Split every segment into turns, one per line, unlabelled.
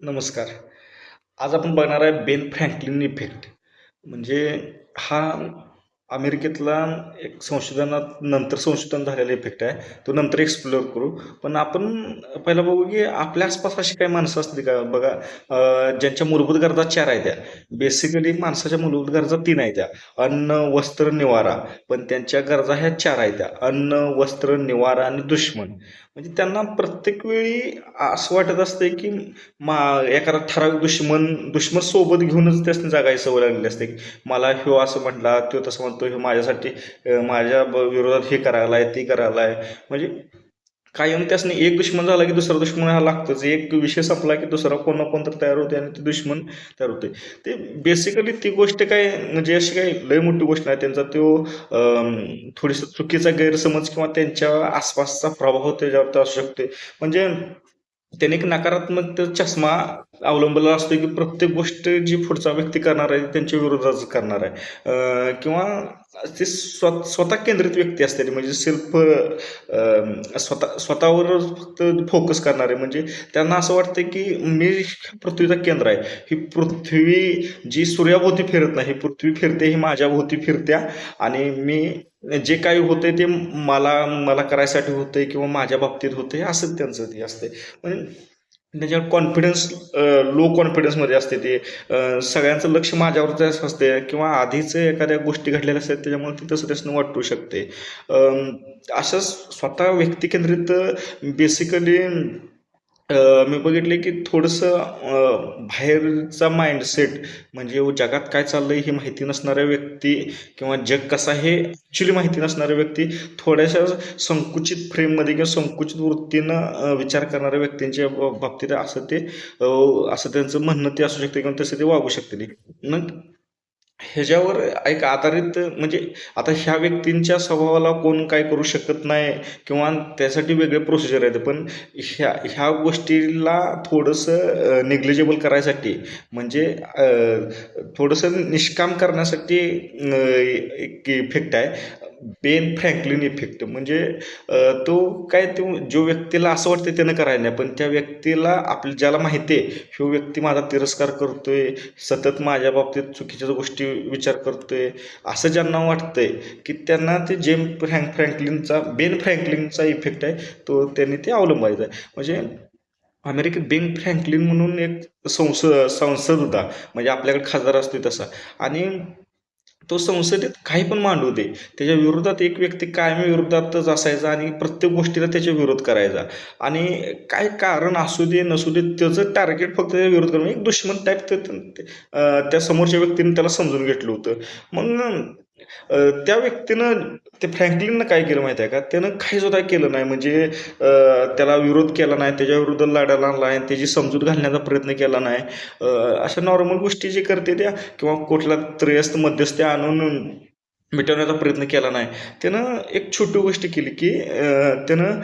नमस्कार. आज आपण बघणार आहे बेन फ्रँकलिन इफेक्ट. म्हणजे हा अमेरिकेतला एक संशोधनात नंतर संशोधन झालेला इफेक्ट आहे. तो नंतर एक्सप्लोअर करू. पण आपण पहिला बघू की आपल्या आसपास अशी काही माणसं असतील का? बघा ज्यांच्या मूलभूत गरजा चार आहेत त्या. बेसिकली माणसाच्या मूलभूत गरजा तीन आहेत त्या. अन्न वस्त्र निवारा. पण त्यांच्या गरजा ह्या चार आहेत त्या. अन्न वस्त्र निवारा आणि दुश्मन. म्हणजे त्यांना प्रत्येक वेळी असं वाटत असते की मा एखादा ठराविक दुश्मन दुश्मन सोबत घेऊनच त्यासनी जागायची सवय लागलेली असते. मला ह्यो असं म्हटला तो तसं म्हणतो. ह्यो माझ्यासाठी माझ्या विरोधात हे करायला आहे ते करायला आहे म्हणजे कायम त्यासनी एक दुश्मन झाला की दुसरा दुश्मन हा लागतोच. एक विषय संपला की दुसरा कोण ना कोण तर तयार होते आणि ते दुश्मन तयार होते ते बेसिकली ती गोष्ट काय म्हणजे अशी काही लय मोठी गोष्ट नाही. त्यांचा तो थोडीसा चुकीचा गैरसमज किंवा त्यांच्या आसपासचा प्रभाव त्याच्यावर असू शकते म्हणजे त्याने एक नकारात्मक चष्मा अवलंबला असतो की प्रत्येक गोष्ट जी पुढचा व्यक्ती करणार आहे त्यांच्या विरोधात करणार आहे. किंवा ते स्व स्वतः केंद्रित व्यक्ती असते म्हणजे सेल्फ स्वतः स्वतःवर फक्त फोकस करणारे म्हणजे त्यांना असं वाटतं की मी पृथ्वीचं केंद्र आहे. ही पृथ्वी जी सूर्याभोवती फिरत नाही पृथ्वी फिरते ही माझ्याभोवती फिरत्या आणि मी जे काही होते ते मला मला करायसाठी होते किंवा माझ्या बाबतीत होते असं त्यांचं ते असते म्हणजे त्याच्यावर कॉन्फिडन्स लो कॉन्फिडन्समध्ये असते ते. सगळ्यांचं लक्ष माझ्यावरच असते किंवा आधीच एखाद्या गोष्टी घडलेल्या असतात त्याच्यामुळे ती तसं त्यासनं वाटू शकते अं, असं स्वतः व्यक्तिकेंद्रित बेसिकली मी बघितले की थोडंसं बाहेरचा माइंडसेट म्हणजे जगात काय चाललंय ही माहिती नसणाऱ्या व्यक्ती किंवा जग कसा हे ॲक्च्युली माहिती नसणाऱ्या व्यक्ती थोड्याशा संकुचित फ्रेममध्ये किंवा संकुचित वृत्तीनं विचार करणाऱ्या व्यक्तींच्या बाबतीत असं ते असं त्यांचं म्हणणं ते असू शकते किंवा तसं ते वागू शकते. मग ह्याच्यावर एक आधारित म्हणजे आता ह्या व्यक्तींच्या स्वभावाला कोण काय करू शकत नाही किंवा त्यासाठी वेगळे प्रोसिजर आहेत. पण ह्या ह्या गोष्टीला थोडंसं निग्लिजेबल करायसाठी म्हणजे थोडंसं निष्काम करण्यासाठी एक इफेक्ट आहे. बेन फ्रँकलिन इफेक्ट म्हणजे तो काय तो जो व्यक्तीला असं वाटतं त्यानं करायला नाही. पण त्या व्यक्तीला आपल्या ज्याला माहिती आहे ह्यो व्यक्ती माझा तिरस्कार करतोय सतत माझ्या बाबतीत चुकीच्या गोष्टी विचार करतोय असं ज्यांना वाटतंय की त्यांना ते जेम फ्रँक फ्रँकलिनचा बेन फ्रँकलिनचा इफेक्ट आहे तो त्यांनी ते अवलंबायचा आहे. म्हणजे अमेरिकेत बेन फ्रँकलिन म्हणून एक संस संसद होता. म्हणजे आपल्याकडे खासदार असतो तसा. आणि तो संसदेत काही पण मांडू दे त्याच्या विरोधात एक व्यक्ती कायम विरोधातच असायचा आणि प्रत्येक गोष्टीला त्याच्या विरोध करायचा. आणि काय कारण असू दे नसू दे त्याचं टार्गेट फक्त त्याच्या विरोध करणं. एक दुश्मन टाईप त्या समोरच्या व्यक्तीने त्याला समजून घेतलं होतं. मग त्या व्यक्तीनं ते फ्रँकलिननं काय केलं माहिती आहे का? त्यानं काही सुद्धा केलं नाही. म्हणजे त्याला विरोध केला नाही त्याच्या विरुद्ध लढायला आणला नाही त्याची समजूत घालण्याचा प्रयत्न केला नाही. अशा नॉर्मल गोष्टी जे करते त्या किंवा कुठला त्रयस्थ मध्यस्थी आणून मिटवण्याचा प्रयत्न केला नाही. त्यानं एक छोटी गोष्ट केली की त्यानं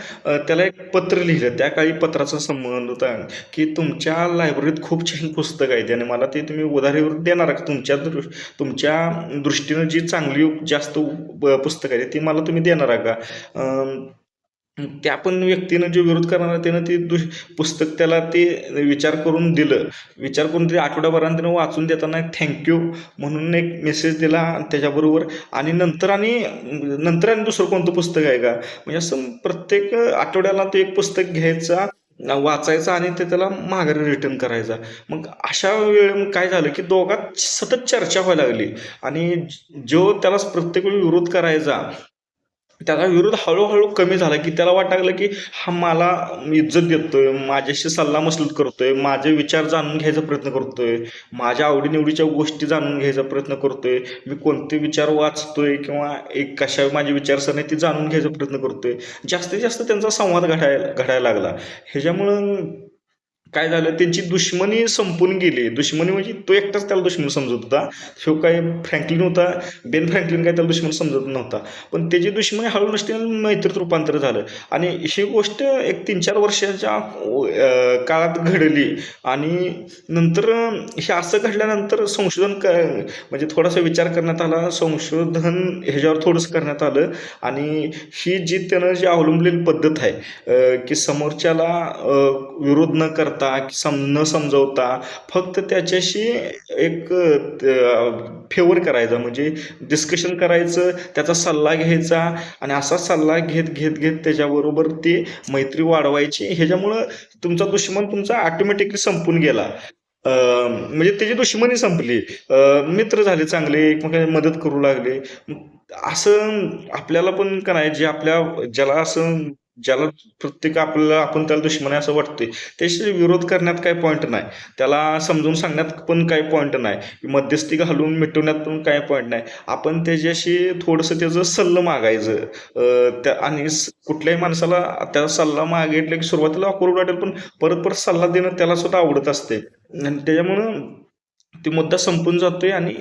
त्याला एक पत्र लिहिलं. त्या काळी पत्राचा संबंध होता की तुमच्या लायब्ररीत खूप छान पुस्तक आहेत आणि मला ते तुम्ही उधारीवर देणार का? तुमच्या दृ तुमच्या दृष्टीनं जी चांगली जास्त ब- पुस्तकं आहेत ती मला तुम्ही देणार का? त्या पण व्यक्तीनं जो विरोध करणार त्यानं ते दुष पुस्तक त्याला ते विचार करून दिलं. विचार करून ते आठवड्याभरानं त्यानं वाचून देताना थँक्यू म्हणून एक मेसेज दिला आणि त्याच्याबरोबर आणि नंतर आणि नंतर आणि दुसरं कोणतं पुस्तक आहे का? म्हणजे असं प्रत्येक आठवड्याला तो एक पुस्तक घ्यायचा वाचायचा आणि ते त्याला माघारी रिटर्न करायचा. मग अशा वेळ मग काय झालं की दोघात सतत चर्चा व्हायला लागली. आणि जो त्याला प्रत्येक वेळी विरोध करायचा त्याचा विरोध हळूहळू कमी झाला की त्याला वाटायला लागलं की हा मला इज्जत देतोय माझ्याशी सल्ला मसलत करतोय माझे विचार जाणून घ्यायचा प्रयत्न करतोय माझ्या आवडीनिवडीच्या गोष्टी जाणून घ्यायचा प्रयत्न करतोय मी कोणते विचार वाचतोय किंवा एक कशा माझी विचारसरणी ती जाणून घ्यायचा प्रयत्न करतोय. जास्तीत जास्त त्यांचा संवाद घडायला घडायला लागला. ह्याच्यामुळं काय झालं? त्यांची दुश्मनी संपून गेली. दुश्मनी म्हणजे तो एकटाच त्याला दुश्मन समजत होता. तो काय फ्रँकलिन होता. बेन फ्रँकलिन काय त्याला दुश्मन समजत नव्हता. पण त्याची दुश्मनी हळूहळू नसते मैत्रीत रूपांतर झालं. आणि ही गोष्ट एक तीन चार वर्षाच्या काळात घडली. आणि नंतर हे असं घडल्यानंतर संशोधन क म्हणजे थोडासा विचार करण्यात आला. संशोधन ह्याच्यावर थोडंसं करण्यात आलं. आणि ही जी त्यानं जी अवलंबलेली पद्धत आहे की समोरच्याला विरोध न करता करता सम न समजवता फक्त त्याच्याशी एक फेवर करायचा. म्हणजे डिस्कशन करायचं त्याचा सल्ला घ्यायचा आणि असा सल्ला घेत घेत घेत त्याच्याबरोबर ती मैत्री वाढवायची. ह्याच्यामुळं तुमचा दुश्मन तुमचा ऑटोमॅटिकली संपून गेला. म्हणजे त्याची दुश्मनी संपली. मित्र झाले चांगले एकमेकांना मदत करू लागले. असं आपल्याला पण करायचे जे आपल्या ज्याला असं ज्याला प्रत्येक आपल्याला आपण त्याला दुश्मन आहे असं वाटतंय. त्याशी विरोध करण्यात काही पॉईंट नाही. त्याला समजून सांगण्यात पण काही पॉईंट नाही. मध्यस्थी घालून मिटवण्यात पण काही पॉईंट नाही. आपण त्याच्याशी थोडंसं त्याचं सल्लं मागायचं. त्या आणि कुठल्याही माणसाला त्या सल्ला मागितलं की सुरुवातीला अकोर्ड वाटेल पण परत परत सल्ला देणं त्याला सुद्धा आवडत असते. आणि त्याच्यामुळं ते मुद्दा संपून जातोय आणि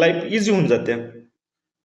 लाईफ इझी होऊन जाते.